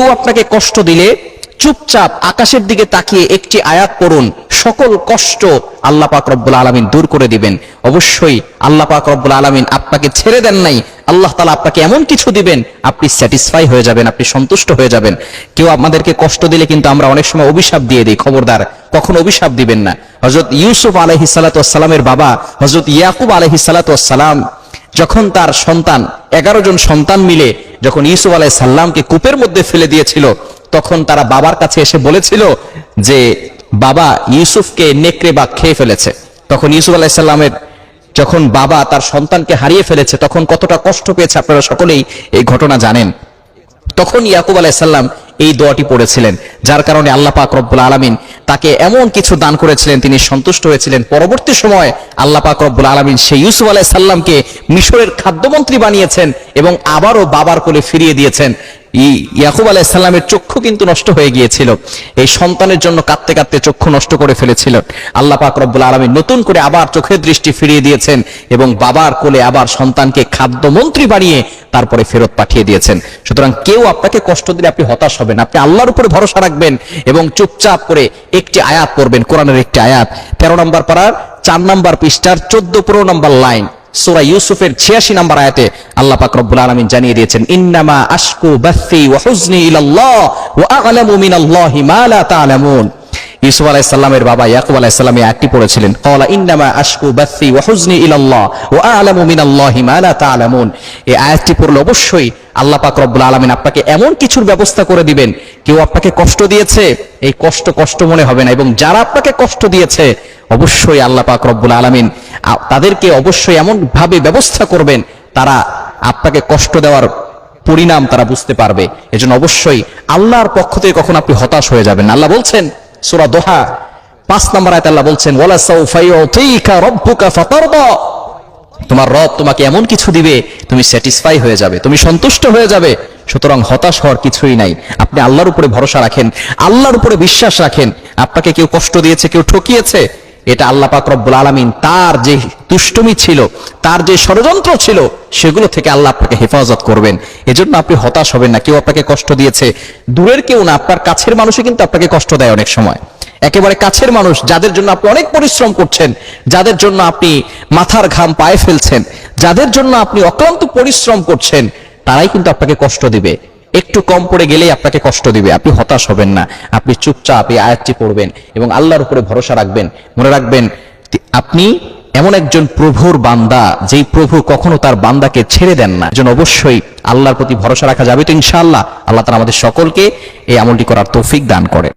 কেউ আপনাকে কষ্ট দিলে চুপচাপ আকাশের দিকে তাকিয়ে একটি আয়াত পড়ুন। সকল কষ্ট আল্লাহ পাক রব্বুল আলমিন দূর করে দিবেন। অবশ্যই আল্লাহ পাক রব্বুল আলমিন আপনাকে ছেড়ে দেন নাই। আল্লাহ তালা আপনাকে এমন কিছু দিবেন, আপনি স্যাটিসফাই হয়ে যাবেন, আপনি সন্তুষ্ট হয়ে যাবেন। কেউ আমাদেরকে কষ্ট দিলে কিন্তু আমরা অনেক সময় অভিশাপ দিয়ে দিই, খবরদার। কখন অভিশাপ দিবেন না। হজরত ইউসুফ আলহি সালাতামের বাবা হজরত ইয়াকুব আলহি সালাতাম যখন তার সন্তান, এগারো জন সন্তান মিলে যখন ইসু আলাই সাল্লামকে কূপের মধ্যে ফেলে দিয়েছিল, তখন তারা বাবার কাছে এসে বলেছিল যে, বাবা ইউসুফকে নেকড়ে বা খেয়ে ফেলেছে। তখন ইউসুফ আলাই সাল্লামের যখন বাবা তার সন্তানকে হারিয়ে ফেলেছে, তখন কতটা কষ্ট পেয়েছে আপনারা সকলেই এই ঘটনা জানেন। তখন ইয়াকুব আলাইসাল্লাম এই দোয়াটি পড়েছিলেন, যার কারণে আল্লাহ পাক রব্বুল আলমিন তাকে এমন কিছু দান করেছিলেন, তিনি সন্তুষ্ট হয়েছিলেন। পরবর্তী সময় আল্লাহ পাক রব্বুল আলমিন সেই ইউসুফ আলাইসাল্লামকে মিশরের খাদ্যমন্ত্রী বানিয়েছেন এবং আবারও বাবার কোলে ফিরিয়ে দিয়েছেন। ইয়াকুব আলাইসাল্লামের চক্ষু কিন্তু নষ্ট হয়ে গিয়েছিল। এই সন্তানের জন্য কাঁদতে কাঁদতে চক্ষু নষ্ট করে ফেলেছিল। আল্লাহ পাক রব্বুল আলমিন নতুন করে আবার চোখের দৃষ্টি ফিরিয়ে দিয়েছেন এবং বাবার কোলে আবার সন্তানকে খাদ্যমন্ত্রী বানিয়ে তারপরে ফেরত পাঠিয়ে দিয়েছেন। সুতরাং কেউ আপনাকে কষ্ট দিলে আপনি হতাশ হবেন আপনি আল্লাহর উপরে ভরসা রাখবেন এবং চুপচাপ করে একটি আয়াত পড়বেন, কোরআনের একটি আয়াত। তেরো নম্বর পাড়ার, চার নম্বর পৃষ্ঠার, চোদ্দ পনেরো নম্বর লাইন। সোরা ইউসুফের 86 নম্বর আয়াতে আল্লাহ পাক রব্বুল আলামিন জানিয়ে দিয়েছেন, ইন্নামা আশকু বাসি ওয়া হুজনি ইলাল্লাহ ওয়া আ'লামু মিনাল্লাহি মা লা তা'লামুন। ইউসুফ আলাইহিস সালামের বাবা ইয়াকুব আলাইহিস সালাম এই আয়াতটি পড়েছিলেন। ক্বালা, ইন্নামা আশকু বাথি ওয়া হুজনি ইলাল্লাহ ওয়া আ'লামু মিনাল্লাহি মা লা তা'লামুন। এই আয়াতটি পড়লে অবশ্যই আল্লাহ পাক রব্বুল আলামিন আপনাকে এমন কিছুর ব্যবস্থা করে দিবেন, কেউ আপনাকে কষ্ট দিয়েছে, এই কষ্ট কষ্ট মনে হবে না এবং যারা আপনাকে কষ্ট দিয়েছে, অবশ্যই আল্লাহ পাক রব্বুল আলামিন তাদেরকে অবশ্যই এমন ভাবে ব্যবস্থা করবেন, তারা আপনাকে কষ্ট দেওয়ার পরিণাম তারা বুঝতে পারবে। এজন্য অবশ্যই আল্লাহর পক্ষ থেকে কখন আপনি হতাশ হয়ে যাবেন আল্লাহ বলছেন সূরা দোহা, পাঁচ নম্বর আয়াতে বলছেন তোমার রব তোমাকে এমন কিছু দিবে, তুমি স্যাটিসফাই হয়ে যাবে, তুমি সন্তুষ্ট হয়ে যাবে, সুতরাং হতাশ হওয়ার কিছুই নাই। আপনি আল্লাহর উপরে ভরসা রাখেন, আল্লাহর উপরে বিশ্বাস রাখেন। আপনাকে কেউ কষ্ট দিয়েছে, কেউ ঠকিয়েছে এটা আল্লাহ পাক রব্বুল আলামিন তার যে দুষ্টুমি ছিল, তার যে ষড়যন্ত্র ছিল, সেগুলো থেকে আল্লাহ আপনাকে হেফাজত করবেন। এজন্য আপনি হতাশ হবেন না, কেউ আপনাকে কষ্ট দিয়েছে। দূরের কেউ না, আপনার কাছের মানুষই কিন্তু আপনাকে কষ্ট দেয় অনেক সময়। একেবারে কাছের মানুষ, যাদের জন্য আপনি অনেক পরিশ্রম করছেন, যাদের জন্য আপনি মাথার ঘাম পায়ে ফেলছেন, যাদের জন্য আপনি অক্লান্ত পরিশ্রম করছেন, তারাই কিন্তু আপনাকে কষ্ট দিবে। একটু কম পড়ে গেলেই আপনাকে কষ্ট দিবে। আপনি হতাশ হবেন না। আপনি চুপচাপ এই আয়াতটি পড়বেন এবং আল্লাহর উপরে ভরসা রাখবেন। মনে রাখবেন, আপনি এমন একজন প্রভুর বান্দা, যেই প্রভু কখনো তার বান্দাকে ছেড়ে দেন না। যেন অবশ্যই আল্লাহর প্রতি ভরসা রাখা যাবে তো ইনশাআল্লাহ। আল্লাহ তারা আমাদের সকলকে এই আমলটি করার তৌফিক দান করে।